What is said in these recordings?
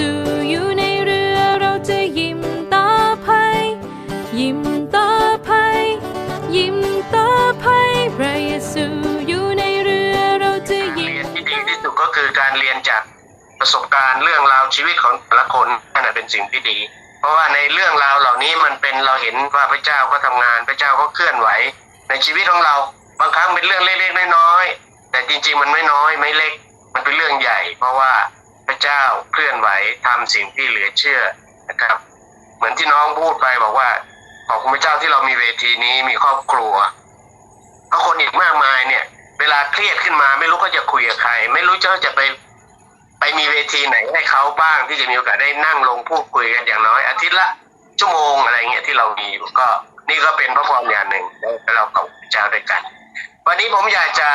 ซูอยู่ในเรือเราจะยิ้มต่อไปยิ้มต่อไปยิ้มต่อไปพระเยซูอยู่ในเรือเราจะยิ้เรียนที่ดีที่สุดก็คือการเรียนจากประสบการณ์เรื่องราวชีวิตของแต่ละคนนั่นเป็นสิ่งที่ดี เพราะว่าในเรื่องราวเหล่านี้มันเป็นเราเห็นว่าพระเจ้าก็ทำงานพระเจ้าก็เคลื่อนไหว ในชีวิตของเราบางครั้งเป็นเรื่องเล็กๆน้อยๆแต่จริง ๆ มันไม่น้อยไม่เล็ก มันเป็นเรื่องใหญ่ เพราะว่า พระเจ้าเคลื่อนไหวทำสิ่งที่เหลือเชื่อนะครับ เหมือนที่น้องพูดไปบอกว่า ขอบคุณพระเจ้าที่เรามีเวทีนี้มีครอบครัวเพราะคนอีกมากมายเนี่ย เวลาเครียดขึ้นมาไม่รู้เขาจะคุยกับใคร ไม่รู้จะจะไปไปมีเวทีไหนให้เขาบ้างที่จะมีโอกาสได้นั่งลงพูดคุยกันอย่างน้อย อาทิตย์ละชั่วโมงอะไรเงี้ยที่เรามีอยู่ก็นี่ก็เป็นพระพรอย่างหนึ่งแล้วเรากับพระเจ้าด้วยกัน วันนี้ผมอยากจะ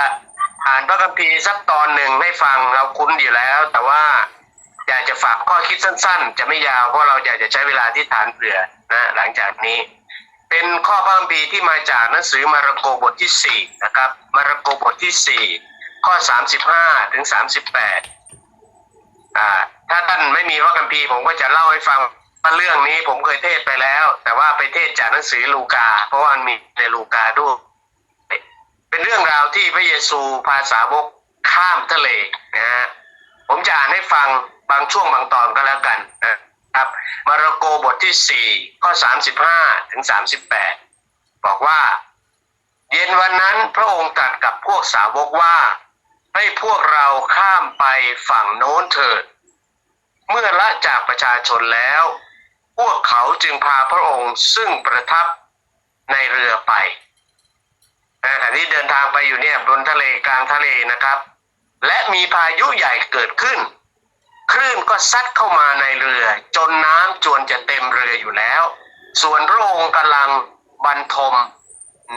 อ่านพระคัมภีร์สักตอนหนึ่งให้ฟังเราคุ้นอยู่แล้ว แต่ว่าอยากจะฝากข้อคิดสั้น ๆ จะไม่ยาวเพราะเราอยากจะใช้เวลาที่ฐานเผื่อนะหลังจากนี้ เป็นข้อพระคัมภีร์ที่มาจากหนังสือมาระโกบทที่สี่นะครับ มาระโกบทที่สี่ข้อสามสิบห้าถึงสามสิบแปดอ่าถ้าท่านไม่มีพระคัมภีร์ผมก็จะเล่าให้ฟังเรื่องนี้ผมเคยเทศไปแล้ว แต่ว่าไปเทศจากหนังสือลูกา เพราะว่ามันมีในลูกาด้วย เป็นเรื่องราวที่พระเยซูพาสาวกข้ามทะเลนะฮะผมจะอ่านให้ฟังบางช่วงบางตอนก็แล้วกันนะครับมาระโกบทที่สี่ข้อสามสิบห้าถึงสามสิบแปดบอกว่า เย็นวันนั้นพระองค์ตรัสกับพวกสาวกว่า ให้พวกเราข้ามไปฝั่งโน้นเถิด เมื่อละจากประชาชนแล้ว พวกเขาจึงพาพระองค์ซึ่งประทับในเรือไป อันนี้เดินทางไปอยู่เนี่ยบนทะเลกลางทะเลนะครับ และมีพายุใหญ่เกิดขึ้น คลื่นก็ซัดเข้ามาในเรือ จนน้ำจวนจะเต็มเรืออยู่แล้ว ส่วนพระองค์กำลังบรรทม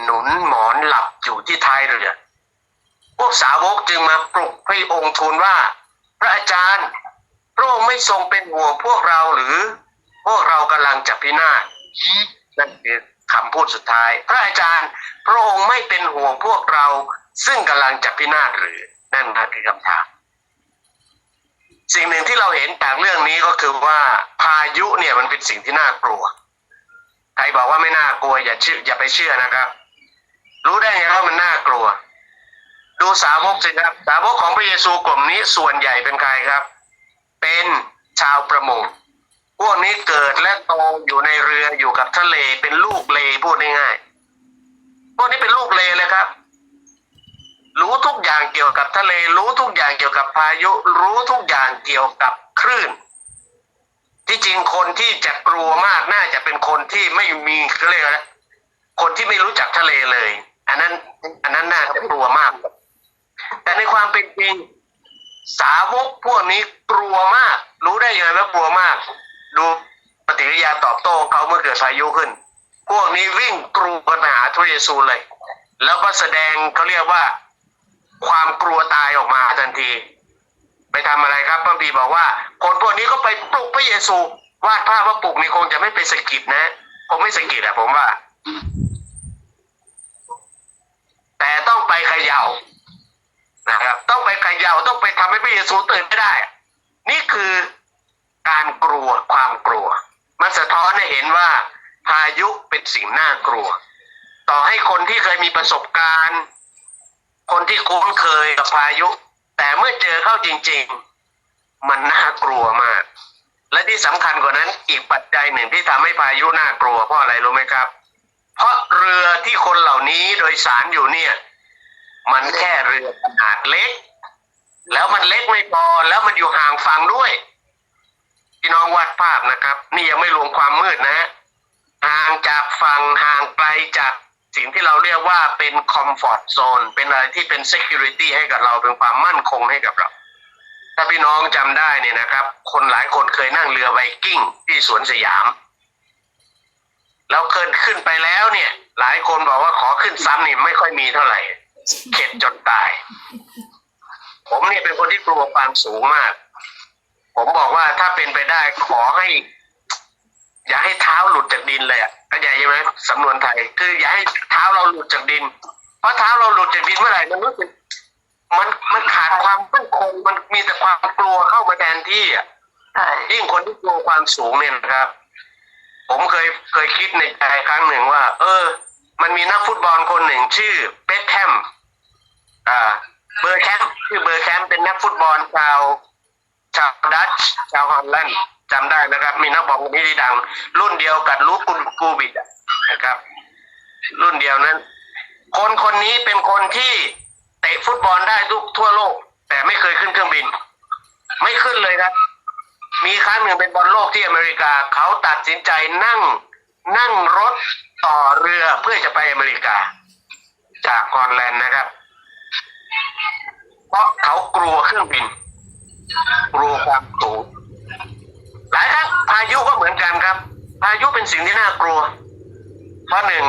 หนุนหมอนหลับอยู่ที่ท้ายเรือ พวกสาวกจึงมาปลุกพระองค์ทูลว่า พระอาจารย์พระองค์ไม่ทรงเป็นห่วงพวกเราหรือ พวกเรากำลังจะพินาศนั่นคือ คำพูดสุดท้าย พระอาจารย์ พระองค์ไม่เป็นห่วงพวกเรา ซึ่งกำลังจะพินาศหรือ นั่นคือคำถาม สิ่งหนึ่งที่เราเห็นจากเรื่องนี้ก็คือว่าพายุเนี่ยมันเป็นสิ่งที่น่ากลัว ใครบอกว่าไม่น่ากลัวอย่าเชื่ออย่าไปเชื่อนะครับ รู้ได้ไงว่ามันน่ากลัว ดูสาวกสิครับ สาวกของพระเยซูกลุ่มนี้ส่วนใหญ่เป็นใครครับ เป็นชาวประมง พวกนี้เกิดและโตอยู่ในเรืออยู่กับทะเลเป็นลูกเลพูดง่ายๆพวกนี้เป็นลูกเลเลยครับ รู้ทุกอย่างเกี่ยวกับทะเล รู้ทุกอย่างเกี่ยวกับพายุ รู้ทุกอย่างเกี่ยวกับคลื่น ที่จริงคนที่จะกลัวมากน่าจะเป็นคนที่ไม่มีเขาเรียกอะไรคนที่ไม่รู้จักทะเลเลย อันนั้น อันนั้นน่าจะกลัวมาก แต่ในความเป็นจริงสาวกพวกนี้กลัวมาก รู้ได้ยังไงว่ากลัวมาก ดูปฏิกิริยาตอบโต้ของเขาเมื่อเกิดพายุขึ้น พวกนี้วิ่งกรูกันหาพระเยซูเลย แล้วก็แสดงเขาเรียกว่าความกลัวตายออกมาทันที ไปทำอะไรครับพระบีบอกว่า คนพวกนี้ก็ไปปลุกพระเยซู วาดภาพว่าปลุกนี่คงจะไม่ไปสกิดนะคงไม่สกิดอะผมว่า แต่ต้องไปขย่านะครับ ต้องไปขย่าต้องไปทำให้พระเยซูตื่นไม่ได้ นี่คือ การกลัวความกลัว มันสะท้อนให้เห็นว่า พายุเป็นสิ่งน่ากลัว ต่อให้คนที่เคยมีประสบการณ์ คนที่คุ้นเคยกับพายุ แต่เมื่อเจอเข้าจริง ๆ มันน่ากลัวมาก และที่สำคัญกว่านั้นอีกปัจจัยหนึ่งที่ทำให้พายุน่ากลัวเพราะอะไรรู้ไหมครับ เพราะเรือที่คนเหล่านี้โดยสารอยู่เนี่ย มันแค่เรือขนาดเล็ก แล้วมันเล็กไม่พอแล้วมันอยู่ห่างฝั่งด้วย พี่น้องวาดภาพนะครับ นี่ยังไม่รวมความมืดนะห่างจากฝั่งห่างไกลจากสิ่งที่เราเรียกว่าเป็นคอมฟอร์ z โซนเป็นอะไรที่เป็น security ให้กับเราเป็นความมั่นคงให้กับเรา ถ้าพี่น้องจำได้เนี่ยนะครับ คนหลายคนเคยนั่งเรือไวกิ้งที่สวนสยาม แล้วเกินขึ้นไปแล้วเนี่ย หลายคนบอกว่าขอขึ้นซ้ำนี่ไม่ค่อยมีเท่าไหร่ เข็ดจนตาย ผมเนี่ยเป็นคนที่กลัวความสูงมาก ผมบอกว่าถ้าเป็นไปได้ขอให้ อย่าให้เท้าหลุดจากดินเลยอะเข้าใจใช่ไหมสำนวนไทย คือ อย่าให้เท้าเราหลุดจากดิน เพราะเท้าเราหลุดจากดินเมื่อไหร่มันรู้สึกมันมันขาดความมั่นคงมันมีแต่ความกลัวเข้ามาแทนที่อะใช่ยิ่งคนที่กลัวความสูงเนี่ยนะครับ ผมเคยเคยคิดในใจครั้งหนึ่งว่า เออ มันมีนักฟุตบอลคนหนึ่งชื่อเบคแฮมอ่า เบอร์แคมป์ชื่อเบอร์แคมป์เป็นนักฟุตบอลชาว ชาวดัตช์ชาวฮอลแลนด์จำได้นะครับ มีนักบอลคนนี้ที่ดัง รุ่นเดียวกับลูกกุนกูบิดนะครับ รุ่นเดียวนั้น คนคนนี้เป็นคนที่เตะฟุตบอลได้ทุกทั่วโลก แต่ไม่เคยขึ้นเครื่องบิน ไม่ขึ้นเลยครับ มีครั้งหนึ่งเป็นบอลโลกที่อเมริกา เขาตัดสินใจนั่งนั่งรถต่อเรือเพื่อจะไปอเมริกา จากฮอลแลนด์นะครับ เพราะเขากลัวเครื่องบิน กลัวความสูงหลายครั้งพายุก็เหมือนกันครับ พายุเป็นสิ่งที่น่ากลัว เพราะหนึ่ง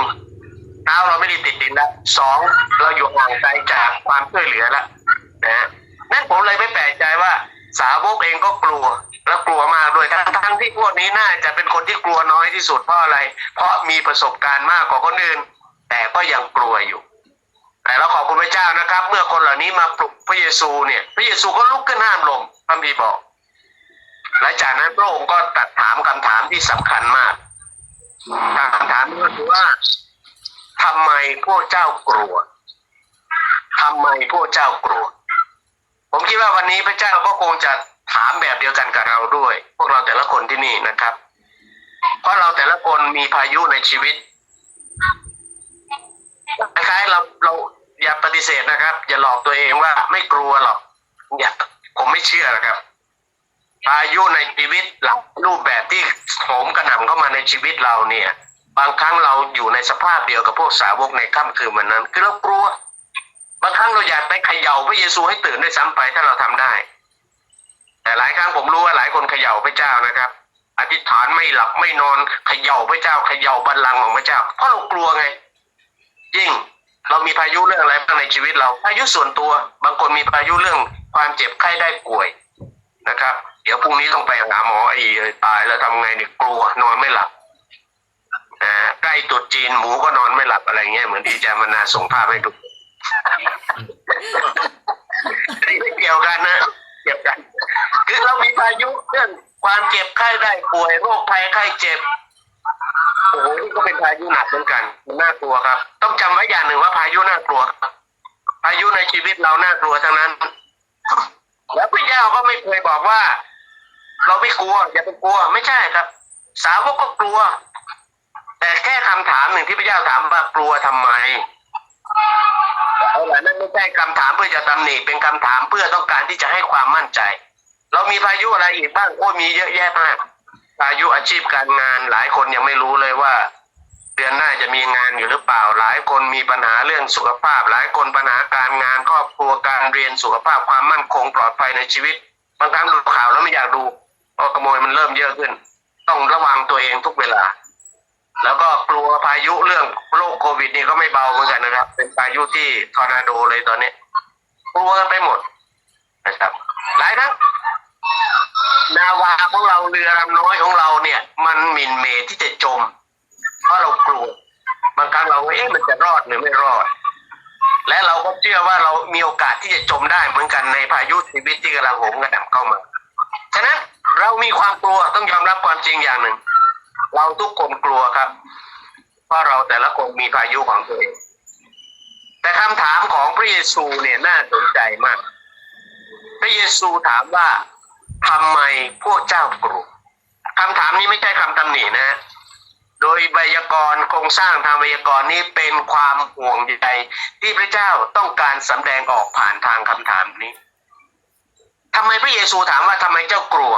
เท้าเราไม่ได้ติดดินแล้วสองเราอยู่ห่างไกลจากความช่วยเหลือแล้วนะนั่นผมเลยไม่แปลกใจว่า สาวกเองก็กลัวและกลัวมากด้วยทั้งทั้งที่พวกนี้น่าจะเป็นคนที่กลัวน้อยที่สุดเพราะอะไร เพราะมีประสบการณ์มากกว่าคนอื่น แต่ก็ยังกลัวอยู่ แต่เราขอบคุณพระเจ้านะครับ เมื่อคนเหล่านี้มาปลุกพระเยซูเนี่ย พระเยซูก็ลุกขึ้นห้ามลมพระบีบอกและจากนั้นพระองค์ก็ตัดถามคำถามที่สำคัญมากคำถามก็คือว่าทำไมพวกเจ้ากลัวทำไมพวกเจ้ากลัว ผมคิดว่าวันนี้พระเจ้าก็คงจะถามแบบเดียวกันกับเราด้วย พวกเราแต่ละคนที่นี่นะครับ เพราะเราแต่ละคนมีพายุในชีวิต คล้ายๆเราเราอย่าปฏิ เสธนะครับ อย่าหลอกตัวเองว่าไม่กลัวหรอกอย่าผมไม่เชื่อนะครับพายุในชีวิตหลักรูปแบบที่โหมกระหน่ำเข้ามาในชีวิตเราเนี่ย บางครั้งเราอยู่ในสภาพเดียวกับพวกสาวกในค่ำคืนวันนั้น คือเรากลัว บางครั้งเราอยากไปเขย่าพระเยซูให้ตื่นด้วยซ้ำไปถ้าเราทำได้ แต่หลายครั้งผมรู้ว่าหลายคนเขย่าพระเจ้านะครับอธิษฐานไม่หลับไม่นอนเขย่าพระเจ้าเขย่าบัลลังก์ของพระเจ้าเพราะเรากลัวไง ยิ่ง เรามีพายุเรื่องอะไรบ้างในชีวิตเรา พายุส่วนตัว บางคนมีพายุเรื่องความเจ็บไข้ได้ป่วยนะครับ เดี๋ยวพรุ่งนี้ต้องไปหาหมออีกตายแล้วทำไงเนี่ยกลัวนอนไม่หลับอ่าใกล้ตุดจีนหมูก็นอนไม่หลับอะไรเงี้ยเหมือนที่อาจารย์มนาส่งภาพให้ดูไม่เกี่ยวกันนะเกี่ยวกัน คือเรามีพายุเรื่องความเจ็บไข้ได้ป่วยโรคภัยไข้เจ็บ โอ้โหนี่ก็เป็นพายุหนักเหมือนกันน่ากลัวครับ ต้องจำไว้อย่างหนึ่งว่าพายุน่ากลัวพายุในชีวิตเราน่ากลัวทั้งนั้น แล้วพระเจ้าก็ไม่เคยบอกว่า เราไม่กลัว อย่าไปกลัวไม่ใช่ครับ สาวกก็กลัว แต่แค่คำถามหนึ่งที่พระเจ้าถามว่ากลัวทำไมเอาละนั่นไม่ใช่คำถามเพื่อจะตำหนิเป็นคำถามเพื่อต้องการที่จะให้ความมั่นใจ เรามีพายุอะไรอีกบ้างโอ้มีเยอะแยะมาก พายุอาชีพการงานหลายคนยังไม่รู้เลยว่า เดือนหน้าจะมีงานอยู่หรือเปล่า หลายคนมีปัญหาเรื่องสุขภาพ หลายคนปัญหาการงานครอบครัวการเรียนสุขภาพความมั่นคงปลอดภัยในชีวิตบางครั้งดูข่าวแล้วไม่อยากดูเพราะขโมยมันเริ่มเยอะขึ้น ต้องระวังตัวเองทุกเวลา แล้วก็กลัวพายุเรื่องโรคโควิดนี่ก็ไม่เบาเหมือนกันนะครับ เป็นพายุที่ทอร์นาโดเลยตอนนี้กลัวกันไปหมดนะครับหลายครั้ง นาวาของเราเรือลำน้อยของเราเนี่ย มันหมินเมที่จะจม เพราะเรากลัวบางครั้งเราเอ๊ะมันจะรอดหรือไม่รอด และเราก็เชื่อว่าเรามีโอกาสที่จะจมได้เหมือนกันในพายุชีวิตที่กำลังโหมกระหน่ำเข้ามาฉะนั้นเรามีความกลัวต้องยอมรับความจริงอย่างหนึ่ง เราทุกคนกลัวครับเพราะเราแต่ละคนมีพายุของตัวเองแต่คำถามของพระเยซูเนี่ยน่าสนใจมาก พระเยซูถามว่า ทำไมพวกเจ้ากลัวคำถามนี้ไม่ใช่คำตำหนินะ โดยไวยากรณ์โครงสร้างทางไวยากรณ์นี้เป็นความห่วงใยที่พระเจ้าต้องการสำแดงออกผ่านทางคำถามนี้ทำไมพระเยซูถามว่าทำไมเจ้ากลัว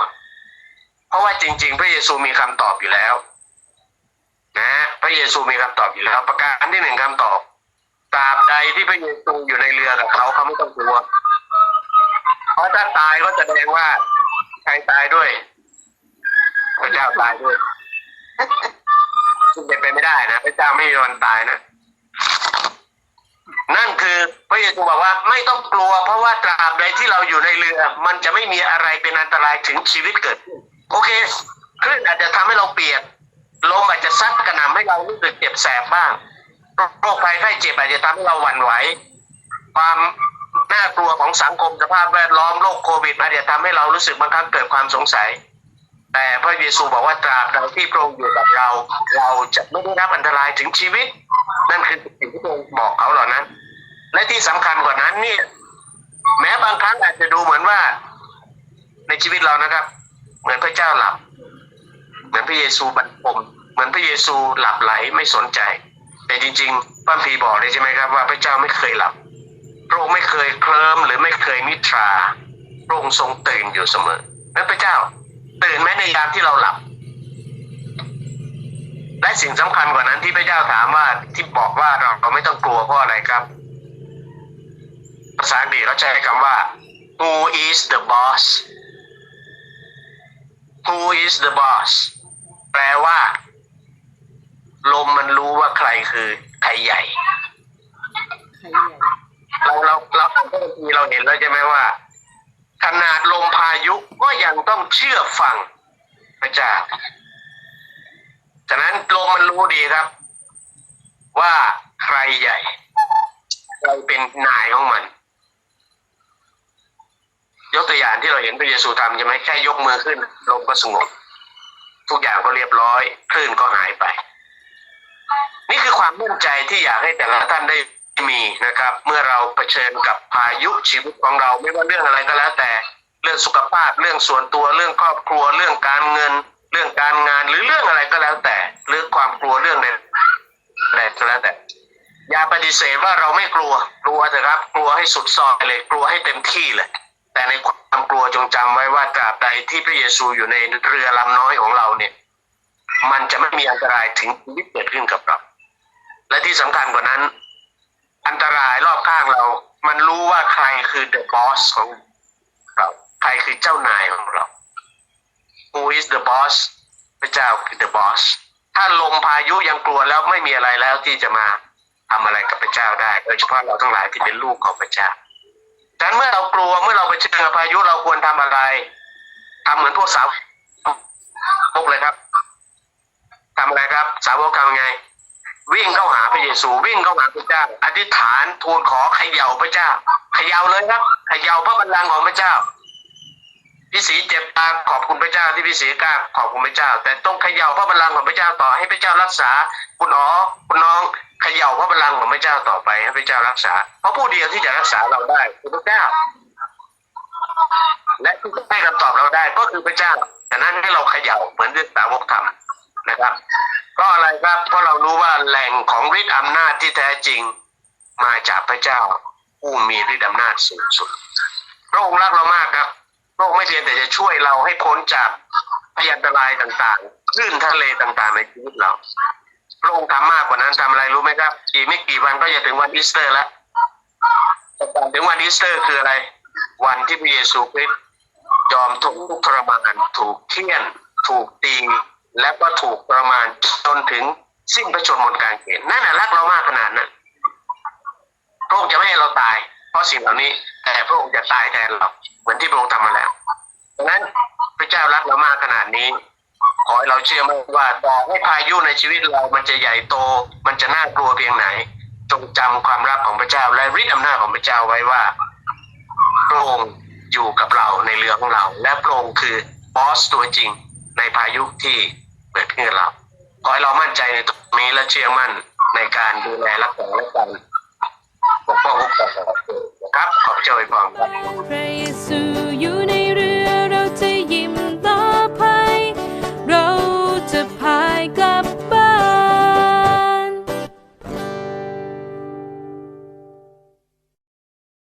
เพราะว่าจริง ๆ พระเยซูมีคำตอบอยู่แล้วนะพระเยซูมีคำตอบอยู่แล้ว ประการที่หนึ่งคำตอบตราบใดที่พระเยซูอยู่ในเรือกับเขาเขาไม่ต้องกลัว เพราะถ้าตายก็แสดงว่า ใครตายด้วยพระเจ้าตายด้วยซึ่งเป็นไปไม่ได้นะพระเจ้าไม่มีวันตายนะนั่นคือพระเยซูบอกว่าไม่ต้องกลัว เพราะว่าตราบใดที่เราอยู่ในเรือ มันจะไม่มีอะไรเป็นอันตรายถึงชีวิตเกิด โอเคคลื่นอาจจะทำให้เราเปียกลมอาจจะซัดกระหน่ำให้เรารู้สึกเจ็บแสบบ้างโรคภัยไข้เจ็บอาจจะทำให้เราหวั่นไหว ความ น่ากลัวของสังคมสภาพแวดล้อมโรคโควิดอาจจะทำให้เรารู้สึกบางครั้งเกิดความสงสัย แต่พระเยซูบอกว่าตราบใดที่พระองค์อยู่กับเรา เราจะไม่ได้รับอันตรายถึงชีวิต นั่นคือสิ่งที่พระองค์บอกเขาเหล่านั้น และที่สำคัญกว่านั้นเนี่ยแม้บางครั้งอาจจะดูเหมือนว่า ในชีวิตเรานะครับ เหมือนพระเจ้าหลับ เหมือนพระเยซูบรรทมเหมือนพระเยซูหลับไหลไม่สนใจ แต่จริงๆพระคัมภีบอกเลยใช่ไหมครับว่าพระเจ้าไม่เคยหลับ พระองค์ไม่เคยเคลิ้มหรือไม่เคยนิทราพระองค์ทรงตื่นอยู่เสมอนั้นพระเจ้าตื่นแม้ในยามที่เราหลับ และสิ่งสำคัญกว่านั้นที่พระเจ้าถามว่าที่บอกว่าเราเราไม่ต้องกลัวเพราะอะไรครับ ภาษาอังกฤษเขาใช้คำว่า who is the boss who is the boss แปลว่า ลมมันรู้ว่าใครคือใครใหญ่ใครใหญ่ เราเราเราบางทีเราเห็นแล้วใช่ไหมว่า ขนาดลมพายุก็ยังต้องเชื่อฟังพระเจ้าฉะนั้นลมมันรู้ดีครับ ว่าใครใหญ่ใครเป็นนายของมัน ยกตัวอย่างที่เราเห็นพระเยซูทำใช่ไหมแค่ยกมือขึ้นลมก็สงบทุกอย่างก็เรียบร้อยคลื่นก็หายไป นี่คือความมั่นใจที่อยากให้แต่ละท่านได้ มีนะครับ เมื่อเราเผชิญกับพายุชีวิตของเราไม่ว่าเรื่องอะไรก็แล้วแต่ เรื่องสุขภาพเรื่องส่วนตัวเรื่องครอบครัวเรื่องการเงิน เรื่องการงานหรือเรื่องอะไรก็แล้วแต่เรื่องความกลัวเรื่องใดใดก็แล้วแต่อย่าปฏิเสธว่าเราไม่กลัวกลัวเถอะครับ กลัวให้สุดซอยเลย กลัวให้เต็มที่เลย แต่ในความกลัวจงจำไว้ว่าตราบใดที่พระเยซูอยู่ในเรือลำน้อยของเราเนี่ย มันจะไม่มีอันตรายถึงชีวิตเกิดขึ้นกับเราและที่สำคัญกว่านั้น อันตรายรอบข้างเรา มันรู้ว่าใครคือ the boss ของเรา ใครคือเจ้านายของเรา Who is the boss พระเจ้าคือ the boss ถ้าลมพายุยังกลัวแล้วไม่มีอะไรแล้วที่จะมาทำอะไรกับพระเจ้าได้ โดยเฉพาะเราทั้งหลายที่เป็นลูกของพระเจ้าดังนั้นเมื่อเรากลัวเมื่อเราไปเจอพายุเราควรทำอะไรทำเหมือนพวกสาวพวกเลยครับทำอะไรครับ สาวกทำไง วิ่งเข้าหาพระเยซูวิ่งเข้าหาพระเจ้า อธิษฐานทูลขอเขย่าพระเจ้าเขย่าเลยครับเขย่าพระบัลลังก์ของพระเจ้าพี่ศรีเจ็บตาขอบคุณพระเจ้าที่พี่ศรีกล้าขอบคุณพระเจ้า แต่ต้องเขย่าพระบัลลังก์ของพระเจ้าต่อให้พระเจ้ารักษา คุณอ๋อคุณน้องเขย่าพระบัลลังก์ของพระเจ้าต่อไปให้พระเจ้ารักษา เพราะผู้เดียวที่จะรักษาเราได้คือพระเจ้า และที่ให้คำตอบเราได้ก็คือพระเจ้าแต่นั้นให้เราเขย่าเหมือนที่สาวกทำ นะครับเพราะอะไรครับเพราะเรารู้ว่าแหล่งของฤทธิ์อำนาจที่แท้จริงมาจากพระเจ้าผู้มีฤทธิ์อำนาจสูงสุดพระองค์รักเรามากครับพระองค์ไม่เพียงแต่จะช่วยเราให้พ้นจากพยันตรายต่างๆคลื่นทะเลต่างๆในชีวิตเราพระองค์ทำมากกว่านั้นทำอะไรรู้ไหมครับอีกไม่กี่วันก็จะถึงวันอีสเตอร์แล้วถึงวันอีสเตอร์คืออะไร วันที่พระเยซูคริสต์ยอมทุกทุกข์ทรมานถูกเคี่ยน ถูกตี และก็ถูกประมาณจนถึงสิ้นพระชนม์บนกลางเขนนั่นน่ะรักเรามากขนาดนั้นพระองค์จะไม่ให้เราตาย เพราะสิ่งเหล่านี้ แต่พระองค์จะตายแทนเราเหมือนที่พระองค์ทำมาแล้วดังนั้นพระเจ้ารักเรามากขนาดนี้ ขอให้เราเชื่อมั่นว่าต่อให้พายุในชีวิตเรามันจะใหญ่โต มันจะน่ากลัวเพียงไหน จงจำความรักของพระเจ้าและฤทธิ์อำนาจของพระเจ้าไว้ว่าพระองค์อยู่กับเราในเรือของเรา และพระองค์คือบอสตัวจริงในพายุที่ เกิดขึ้นกับเราขอให้เรามั่นใจในตรงนี้และเชื่อมั่นในการดูแลรักษาและกันปกป้องคุ้มครองครับขอบเจ้าไว้พรครับพระเยซูอยู่